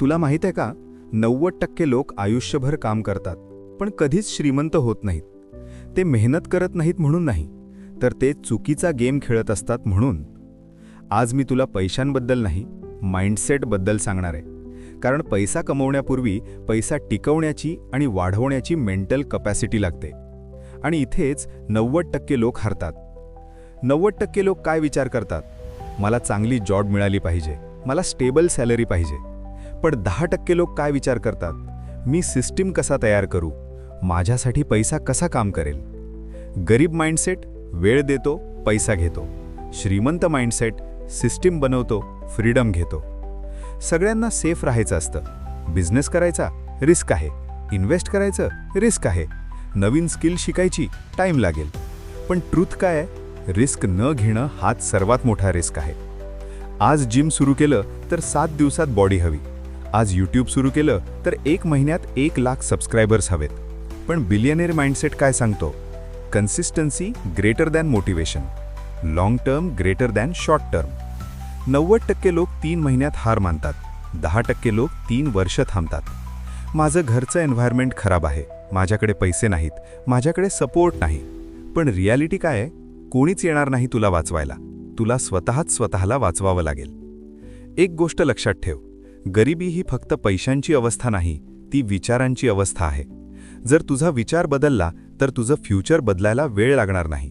तुला माहीत आहे का? नव्वद टक्के लोक आयुष्यभर काम करतात पण कधीच श्रीमंत होत नाहीत. ते मेहनत करत नाहीत म्हणून नाही तर ते चुकीचा गेम खेळत असतात म्हणून. आज मी तुला पैशांबद्दल नाही माइंडसेटबद्दल सांगणार आहे. कारण पैसा कमवण्यापूर्वी पैसा टिकवण्याची आणि वाढवण्याची मेंटल कपॅसिटी लागते. आणि इथेच नव्वद टक्के लोक हरतात. नव्वद टक्के लोक काय विचार करतात? मला चांगली जॉब मिळाली पाहिजे मला स्टेबल सॅलरी पाहिजे. पण दहा टक्के लोक काय विचार करतात? मी सिस्टीम कसा तयार करू? माझ्यासाठी पैसा कसा काम करेल? गरीब माइंडसेट वेळ देतो पैसा घेतो. श्रीमंत माइंडसेट सिस्टीम बनवतो फ्रीडम घेतो. सगळ्यांना सेफ राहायचं असतं. बिझनेस करायचा रिस्क आहे. इन्व्हेस्ट करायचं रिस्क आहे. नवीन स्किल शिकायची टाईम लागेल. पण ट्रूथ काय आहे? रिस्क न घेणं हाच सर्वात मोठा रिस्क आहे. आज जिम सुरू केलं तर सात दिवसात बॉडी हवी. आज यूट्यूब सुरू केलं तर एक महिन्यात एक लाख सबस्क्रायबर्स हवेत. पण बिलियनेर माइंडसेट काय सांगतो? Consistency greater than motivation long term greater than short term नव्वद टक्के लोक तीन महिन्यात हार मानतात. दहा टक्के लोक तीन वर्ष थांबतात. माझं घरचं एन्व्हायरमेंट खराब आहे. माझ्याकडे पैसे नाहीत. माझ्याकडे सपोर्ट नाही. पण रियालिटी काय आहे? कोणीच येणार नाही तुला वाचवायला. तुला स्वतःच स्वतःला वाचवावं लागेल. एक गोष्ट लक्षात ठेव. गरिबी ही फक्त पैशांची अवस्था नाही ती विचारांची अवस्था आहे. जर तुझा विचार बदलला तर तुझं फ्युचर बदलायला वेळ लागणार नाही.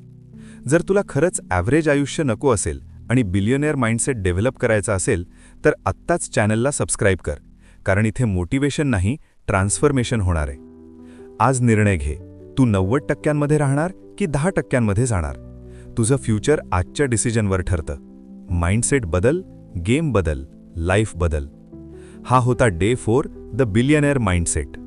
जर तुला खरंच ॲव्हरेज आयुष्य नको असेल आणि बिलियनेअर माइंडसेट डेव्हलप करायचा असेल तर आत्ताच चॅनलला सबस्क्राईब कर कारण इथे मोटिवेशन नाही ट्रान्सफॉर्मेशन होणार आहे. आज निर्णय घे. तू नव्वद टक्क्यांमध्ये राहणार की दहा टक्क्यांमध्ये जाणार? तुझं फ्युचर आजच्या डिसिजनवर ठरतं. माइंडसेट बदल गेम बदल लाईफ बदल. हा होता day four the billionaire mindset